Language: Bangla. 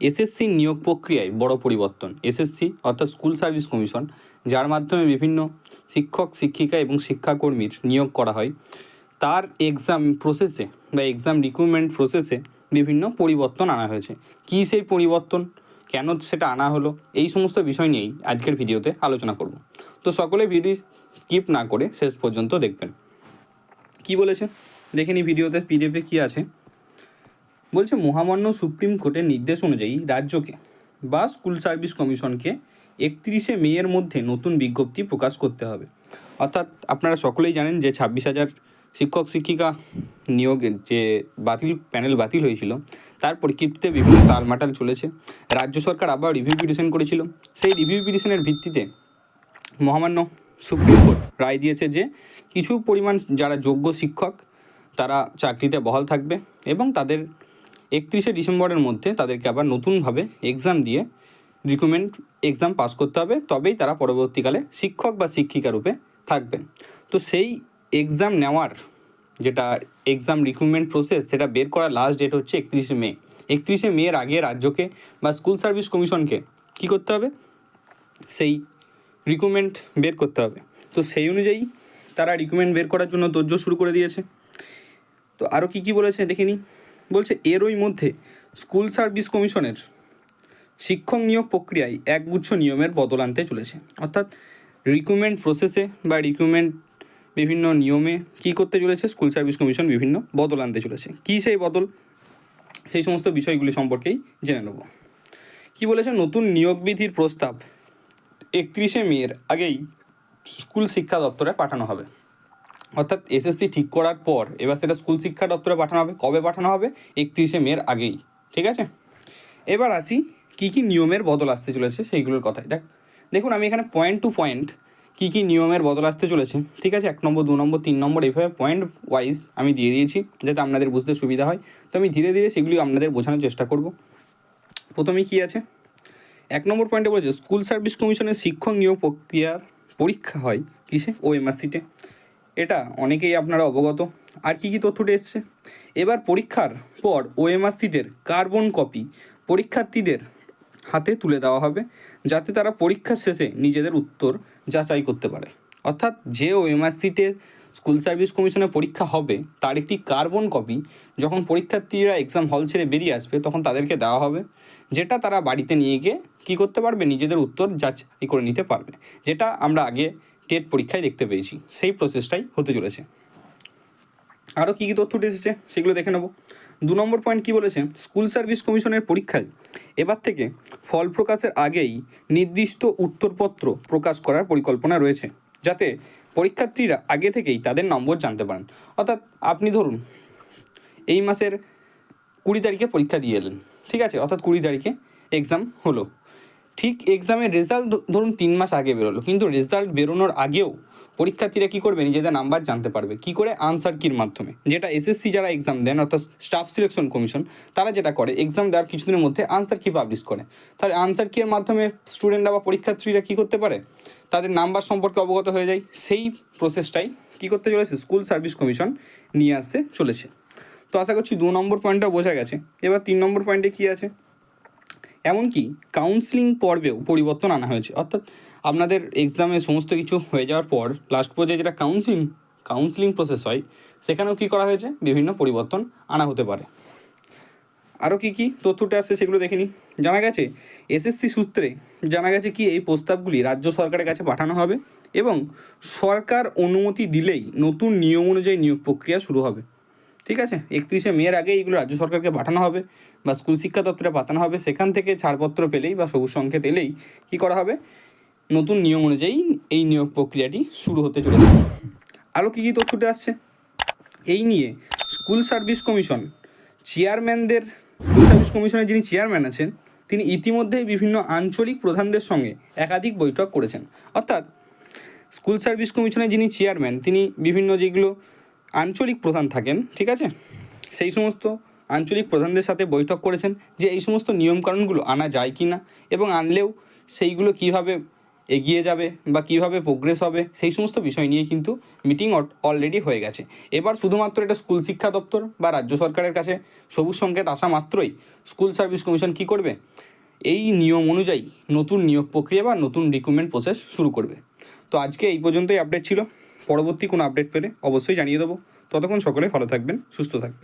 এসএসসি নিয়োগ প্রক্রিয়ায় বড় পরিবর্তন। এসএসসি অর্থাৎ স্কুল সার্ভিস কমিশন, যার মাধ্যমে বিভিন্ন শিক্ষক, শিক্ষিকা এবং শিক্ষাকর্মীর নিয়োগ করা হয়। তার এক্সাম প্রসেসে বা এক্সাম রিক্রুটমেন্ট প্রসেসে বিভিন্ন পরিবর্তন আনা হয়েছে। কী সেই পরিবর্তন? কেন সেটা আনা হলো? এই সমস্ত বিষয় নিয়েই আজকের ভিডিওতে আলোচনা করব। তো সকলে ভিডিও স্কিপ না করে শেষ পর্যন্ত দেখবেন। কি বলেছে? দেখে নি ভিডিওতে পিডিএফে কী আছে? বলছে মহামান্য সুপ্রিম কোর্টের নির্দেশ অনুযায়ী রাজ্যকে বা স্কুল সার্ভিস কমিশনকে একত্রিশে মেয়ের মধ্যে নতুন বিজ্ঞপ্তি প্রকাশ করতে হবে। অর্থাৎ আপনারা সকলেই জানেন যে ছাব্বিশ হাজার শিক্ষক, শিক্ষিকা নিয়োগের যে বাতিল, প্যানেল বাতিল হয়েছিল, তার পরিপ্রেক্ষিতে বিভিন্ন তালমাটাল চলেছে। রাজ্য সরকার আবার রিভিউ পিটিশন করেছিল। সেই রিভিউ পিটিশনের ভিত্তিতে মহামান্য সুপ্রিম কোর্ট রায় দিয়েছে যে কিছু পরিমাণ যারা যোগ্য শিক্ষক, তারা চাকরিতে বহাল থাকবে এবং তাদের একত্রিশে ডিসেম্বরের মধ্যে তাদেরকে আবার নতুনভাবে এক্সাম দিয়ে রিক্রুটমেন্ট এক্সাম পাস করতে হবে। তবেই তারা পরবর্তীকালে শিক্ষক বা শিক্ষিকা রূপে থাকবেন তো সেই এক্সাম নেওয়ার যেটা এক্সাম রিক্রুটমেন্ট প্রসেস সেটা বের করার লাস্ট ডেট হচ্ছে একত্রিশে মে। একত্রিশে মের আগে রাজ্যকে বা স্কুল সার্ভিস কমিশনকে কী করতে হবে? সেই রিক্রুটমেন্ট বের করতে হবে। তো সেই অনুযায়ী তারা রিক্রুটমেন্ট বের করার জন্য তোড়জোড় শুরু করে দিয়েছে। তো আরও কী কী বলেছে দেখে নিই। বলছে, এরই মধ্যে স্কুল সার্ভিস কমিশনের শিক্ষক নিয়োগ প্রক্রিয়ায় একগুচ্ছ নিয়মের বদল আনতে চলেছে। অর্থাৎ রিক্রুটমেন্ট প্রসেসে বা রিক্রুটমেন্ট বিভিন্ন নিয়মে কী করতে চলেছে? স্কুল সার্ভিস কমিশন বিভিন্ন বদল আনতে চলেছে। কী সেই বদল? সেই সমস্ত বিষয়গুলি সম্পর্কেই জেনে নেব। কী বলেছে? নতুন নিয়োগ বিধির প্রস্তাব একত্রিশে মের আগেই স্কুল শিক্ষা দপ্তরে পাঠানো হবে। অর্থাৎ এসএসসি ঠিক করার পর এবার সেটা স্কুল শিক্ষা দপ্তরে পাঠানো হবে। কবে পাঠানো হবে? একত্রিশে মের আগেই। ঠিক আছে? এবার আসি কী কী নিয়মের বদল আসতে চলেছে সেইগুলোর কথাই দেখ, দেখুন আমি এখানে পয়েন্ট টু পয়েন্ট কী কী নিয়মের বদল আসতে চলেছে। ঠিক আছে? এক নম্বর, দু নম্বর, তিন নম্বর, এইভাবে পয়েন্ট ওয়াইজ আমি দিয়ে দিয়েছি যাতে আপনাদের বুঝতে সুবিধা হয়। তো আমি ধীরে ধীরে সেগুলি আপনাদের বোঝানোর চেষ্টা করব। প্রথমে কী আছে? এক নম্বর পয়েন্টে বলেছে স্কুল সার্ভিস কমিশনের শিক্ষক নিয়োগ প্রক্রিয়ার পরীক্ষা হয় কিসে? ও এমআরসিটে এটা অনেকেই আপনারা অবগত। আর কি কি তথ্যটি এসছে? এবার পরীক্ষার পর ওএমআর সিটের কার্বন কপি পরীক্ষার্থীদের হাতে তুলে দেওয়া হবে, যাতে তারা পরীক্ষার শেষে নিজেদের উত্তর যাচাই করতে পারে। অর্থাৎ যে ওএমআর সিটে স্কুল সার্ভিস কমিশনের পরীক্ষা হবে, তার একটি কার্বন কপি যখন পরীক্ষার্থীরা এক্সাম হল ছেড়ে বেরিয়ে আসবে, তখন তাদেরকে দেওয়া হবে, যেটা তারা বাড়িতে নিয়ে গিয়ে কী করতে পারবে? নিজেদের উত্তর যাচাই করে নিতে পারবে। যেটা আমরা আগে টেট পরীক্ষায় দেখতে পেয়েছি। সেই প্রসেসটাই হতে চলেছে। আরও কী কী তথ্য এসেছে সেগুলো দেখে নেব। দু নম্বর পয়েন্ট কী বলেছে? স্কুল সার্ভিস কমিশনের পরীক্ষায় এবার থেকে ফল প্রকাশের আগেই নির্দিষ্ট উত্তরপত্র প্রকাশ করার পরিকল্পনা রয়েছে, যাতে পরীক্ষার্থীরা আগে থেকেই তাদের নম্বর জানতে পারেন। অর্থাৎ আপনি ধরুন, এই মাসের কুড়ি তারিখে পরীক্ষা দিয়ে এলেন। ঠিক আছে? অর্থাৎ কুড়ি তারিখে এক্সাম হলো। ঠিক এক্সামের রেজাল্ট ধরুন তিন মাস আগে বেরোলো, কিন্তু রেজাল্ট বেরোনোর আগেও পরীক্ষার্থীরা কী করবে? নিজেদের নাম্বার জানতে পারবে। কী করে? আনসার কির মাধ্যমে। যেটা এসএসসি যারা এক্সাম দেন, অর্থাৎ স্টাফ সিলেকশন কমিশন তারা যেটা করে এক্সাম দেওয়ার কিছুদিনের মধ্যে আনসার কি পাবলিশ করে। তাহলে আনসার কির মাধ্যমে স্টুডেন্টরা বা পরীক্ষার্থীরা কী করতে পারে? তাদের নাম্বার সম্পর্কে অবগত হয়ে যায়। সেই প্রসেসটাই কী করতে চলেছে? স্কুল সার্ভিস কমিশন নিয়ে আসতে চলেছে। তো আশা করছি দু নম্বর পয়েন্টটা বোঝা গেছে। এবার তিন নম্বর পয়েন্টে কী আছে? এমনকি কাউন্সিলিং পর্বেও পরিবর্তন আনা হয়েছে। অর্থাৎ আপনাদের এক্সামে সমস্ত কিছু হয়ে যাওয়ার পর লাস্ট পর্যায়ে যেটা কাউন্সিলিং কাউন্সিলিং প্রসেস হয়, সেখানেও কী করা হয়েছে? বিভিন্ন পরিবর্তন আনা হতে পারে। আরও কী কী তথ্যটা আসছে সেগুলো দেখে নিই জানা গেছে, এসএসসি সূত্রে জানা গেছে কি এই প্রস্তাবগুলি রাজ্য সরকারের কাছে পাঠানো হবে এবং সরকার অনুমতি দিলেই নতুন নিয়ম অনুযায়ী নিয়োগ প্রক্রিয়া শুরু হবে। ঠিক আছে? একত্রিশে মেয়ের আগে এইগুলো রাজ্য সরকারকে পাঠানো হবে বা স্কুল শিক্ষা দপ্তরে পাঠানো হবে। সেখান থেকে ছাড়পত্র পেলেই বা সবুজ সংকেত এলেই কী করা হবে? নতুন নিয়ম অনুযায়ী এই নিয়োগ প্রক্রিয়াটি শুরু হতে চলেছে। আরও কী কী তথ্যটা আসছে? এই নিয়ে স্কুল সার্ভিস কমিশন চেয়ারম্যানদের, স্কুল সার্ভিস কমিশনের যিনি চেয়ারম্যান আছেন, তিনি ইতিমধ্যেই বিভিন্ন আঞ্চলিক প্রধানদের সঙ্গে একাধিক বৈঠক করেছেন। অর্থাৎ স্কুল সার্ভিস কমিশনের যিনি চেয়ারম্যান, তিনি বিভিন্ন যেগুলো আঞ্চলিক প্রধান থাকেন, ঠিক আছে? সেই সমস্ত আঞ্চলিক প্রধানদের সাথে বৈঠক করেছেন যে এই সমস্ত নিয়মকানুনগুলো আনা যায় কি না এবং আনলেও সেইগুলো কীভাবে এগিয়ে যাবে বা কীভাবে প্রোগ্রেস হবে সেই সমস্ত বিষয় নিয়ে কিন্তু মিটিং অলরেডি হয়ে গেছে। এবার শুধুমাত্র এটা স্কুল শিক্ষা দপ্তর বা রাজ্য সরকারের কাছে সবুজ সংকেত আসা মাত্রই স্কুল সার্ভিস কমিশন কী করবে? এই নিয়ম অনুযায়ী নতুন নিয়োগ প্রক্রিয়া বা নতুন রিক্রুটমেন্ট প্রসেস শুরু করবে। তো আজকে এই পর্যন্তই আপডেট ছিল। পরবর্তী কোনো আপডেট পেলে অবশ্যই জানিয়ে দেবো। ততক্ষণ সকলে ভালো থাকবেন সুস্থ থাকবেন।